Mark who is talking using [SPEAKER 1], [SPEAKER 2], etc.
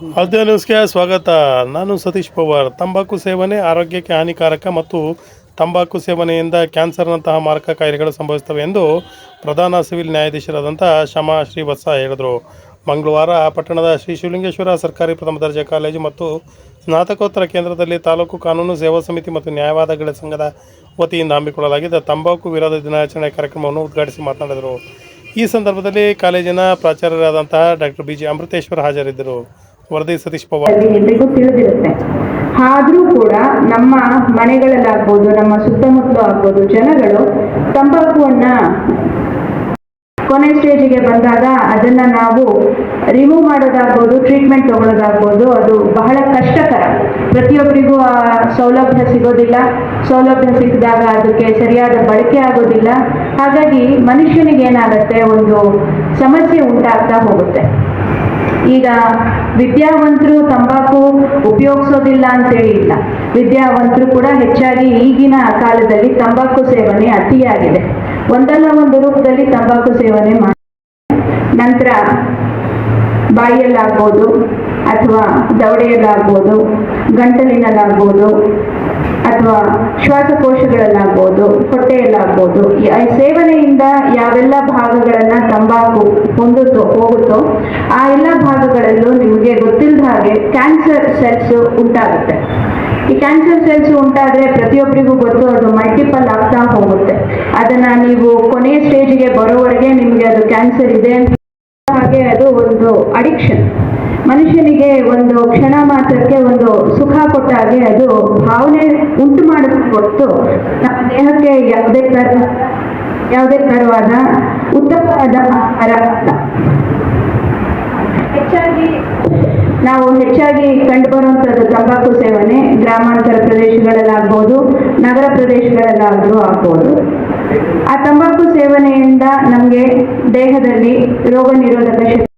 [SPEAKER 1] ಆದ್ಯ ನ್ಯೂಸ್ಗೆ ಸ್ವಾಗತ. ನಾನು ಸತೀಶ್ ಪವಾರ್. ತಂಬಾಕು ಸೇವನೆ ಆರೋಗ್ಯಕ್ಕೆ ಹಾನಿಕಾರಕ ಮತ್ತು ತಂಬಾಕು ಸೇವನೆಯಿಂದ ಕ್ಯಾನ್ಸರ್ನಂತಹ ಮಾರಕ ಕಾಯಿಲೆಗಳು ಸಂಭವಿಸ್ತವೆ ಎಂದು ಪ್ರಧಾನ ಸಿವಿಲ್ ನ್ಯಾಯಾಧೀಶರಾದಂಥ ಶಮಾ ಶ್ರೀವತ್ಸ ಹೇಳಿದರು. ಮಂಗಳವಾರ ಪಟ್ಟಣದ ಶ್ರೀ ಶಿವಲಿಂಗೇಶ್ವರ ಸರ್ಕಾರಿ ಪ್ರಥಮ ದರ್ಜೆ ಕಾಲೇಜು ಮತ್ತು ಸ್ನಾತಕೋತ್ತರ ಕೇಂದ್ರದಲ್ಲಿ ತಾಲೂಕು ಕಾನೂನು ಸೇವಾ ಸಮಿತಿ ಮತ್ತು ನ್ಯಾಯವಾದಗಳ ಸಂಘದ ವತಿಯಿಂದ ಹಮ್ಮಿಕೊಳ್ಳಲಾಗಿದ್ದ ತಂಬಾಕು ವಿರೋಧ ದಿನಾಚರಣೆ ಕಾರ್ಯಕ್ರಮವನ್ನು ಉದ್ಘಾಟಿಸಿ ಮಾತನಾಡಿದರು. ಈ ಸಂದರ್ಭದಲ್ಲಿ ಕಾಲೇಜಿನ ಪ್ರಾಚಾರ್ಯರಾದಂತಹ ಡಾಕ್ಟರ್ ಬಿ ಜಿ ಅಮೃತೇಶ್ವರ ಹಾಜರಿದ್ದರು. ವರದಿ ಸತೀಶ್ ಪವಾರ್.
[SPEAKER 2] ಎಲ್ರಿಗೂ ತಿಳಿದಿರುತ್ತೆ. ಆದರೂ ಕೂಡ ನಮ್ಮ ಮನೆಗಳಲ್ಲಾಗ್ಬೋದು, ನಮ್ಮ ಸುತ್ತಮುತ್ತಲೂ ಆಗ್ಬೋದು ಜನಗಳು ತಂಬಾಕುವನ್ನ ಕೊನೆ ಸ್ಟೇಜಿಗೆ ಬಂದಾಗ ಅದನ್ನ ನಾವು ರಿಮೂವ್ ಮಾಡೋದಾಗ್ಬೋದು ಟ್ರೀಟ್ಮೆಂಟ್ ತಗೊಳ್ಳೋದಾಗ್ಬೋದು, ಅದು ಬಹಳ ಕಷ್ಟಕರ. ಪ್ರತಿಯೊಬ್ಬರಿಗೂ ಆ ಸೌಲಭ್ಯ ಸಿಗೋದಿಲ್ಲ. ಸೌಲಭ್ಯ ಸಿಕ್ಕಿದಾಗ ಅದಕ್ಕೆ ಸರಿಯಾದ ಬಳಕೆ ಆಗೋದಿಲ್ಲ. ಹಾಗಾಗಿ ಮನುಷ್ಯನಿಗೆ ಏನಾಗುತ್ತೆ ಒಂದು ಸಮಸ್ಯೆ ಉಂಟಾಗ್ತಾ ಹೋಗುತ್ತೆ. ಈಗ ವಿದ್ಯಾವಂತರು ತಂಬಾಕು ಉಪಯೋಗಿಸೋದಿಲ್ಲ ಅಂತೇಳಿ ಇಲ್ಲ. ವಿದ್ಯಾವಂತರು ಕೂಡ ಹೆಚ್ಚಾಗಿ ಈಗಿನ ಕಾಲದಲ್ಲಿ ತಂಬಾಕು ಸೇವನೆ ಅತಿಯಾಗಿದೆ. ಒಂದಲ್ಲ ಒಂದು ರೂಪದಲ್ಲಿ ತಂಬಾಕು ಸೇವನೆ ಮಾಡಿ ನಂತರ ಬಾಯಿಯಲ್ಲಾಗ್ಬೋದು ಅಥವಾ ದವಡೆಯಲ್ಲಾಗ್ಬೋದು, ಗಂಟಲಿನಲ್ಲಾಗ್ಬೋದು ಅಥವಾ ಶ್ವಾಸಕೋಶಗಳಲ್ಲಾಗ್ಬೋದು, ಹೊಟ್ಟೆಯಲ್ಲಾಗ್ಬೋದು ಸೇವನೆಯಿಂದ ಯಾವೆಲ್ಲ ಭಾಗಗಳನ್ನ ತಂಬಾಕು ಹೊಂದುತ್ತೋ, ಹೋಗುತ್ತೋ, ಆ ಎಲ್ಲ ಭಾಗಗಳಲ್ಲೂ ನಿಮಗೆ ಗೊತ್ತಿಲ್ಲದ ಹಾಗೆ ಕ್ಯಾನ್ಸರ್ ಸೆಲ್ಸ್ ಉಂಟಾಗುತ್ತೆ. ಈ ಕ್ಯಾನ್ಸರ್ ಸೆಲ್ಸ್ ಉಂಟಾದ್ರೆ ಪ್ರತಿಯೊಬ್ಬರಿಗೂ ಗೊತ್ತು, ಅದು ಮಲ್ಟಿಪಲ್ ಆಗ್ತಾ ಹೋಗುತ್ತೆ. ಅದನ್ನ ನೀವು ಕೊನೆಯ ಸ್ಟೇಜ್ಗೆ ಬರೋವರೆಗೆ ನಿಮಗೆ ಅದು ಕ್ಯಾನ್ಸರ್ ಇದೆ ಹಾಗೆ ಅದು ಒಂದು ಅಡಿಕ್ಷನ್. ಮನುಷ್ಯನಿಗೆ ಒಂದು ಕ್ಷಣ ಮಾತ್ರಕ್ಕೆ ಒಂದು ಸುಖ ಕೊಟ್ಟಾಗೆ ಅದು ಭಾವನೆ ಉಂಟು ಮಾಡಿಸ್ಕೊಟ್ಟು ನಮ್ಮ ದೇಹಕ್ಕೆ ಯಾವುದೇ ತರ ಯಾವುದೇ ತರವಾದ ಉತ್ತಮವಾದ ಆಹಾರ ಹೆಚ್ಚಾಗಿ ನಾವು ಹೆಚ್ಚಾಗಿ ಕಂಡುಬರುವಂಥದ್ದು ತಂಬಾಕು ಸೇವನೆ ಗ್ರಾಮಾಂತರ ಪ್ರದೇಶಗಳಲ್ಲಾಗ್ಬೋದು, ನಗರ ಪ್ರದೇಶಗಳಲ್ಲಾದರೂ ಆಗ್ಬೋದು. ಆ ತಂಬಾಕು ಸೇವನೆಯಿಂದ ನಮಗೆ ದೇಹದಲ್ಲಿ ರೋಗ ನಿರೋಧಕ ಶಕ್ತಿ